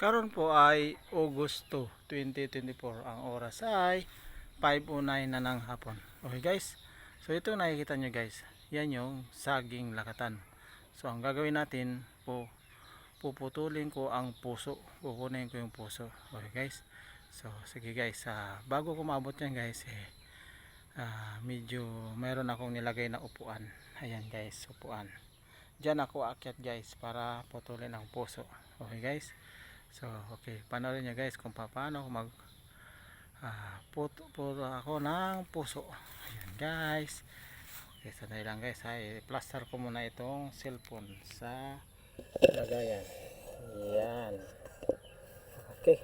Karon po ay Agosto 2024. Ang oras ay 5.09 na ng hapon. Okay guys. So ito nakikita nyo guys. Yan yung saging lakatan. So ang gagawin natin po puputulin ko ang puso. Kukunin ko yung puso. Okay guys. So sige guys. ah, bago ko maabot yan guys eh, ah, medyo meron akong nilagay na upuan. Ayan guys. Upuan. Diyan ako aakyat guys para putulin ang puso. Okay guys. So, okay. Panoorin nyo guys kung paano mag ah, puto, puto ako ng puso. Ayan guys. Okay, sandali lang guys. Ay, plaster ko muna itong cellphone sa lagayan. Ayan. Okay.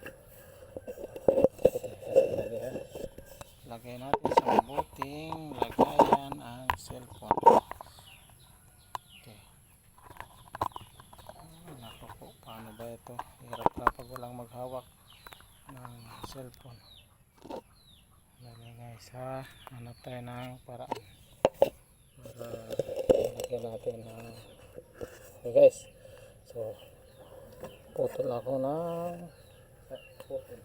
Lagay natin sa mabuting lagayan ang cellphone. Okay. Naku po, paano ba ito? Walang maghawak ng cellphone. Dali guys ha, hanap tayo ng paraan? Para lagyan natin ng okay guys so putol ako ng putol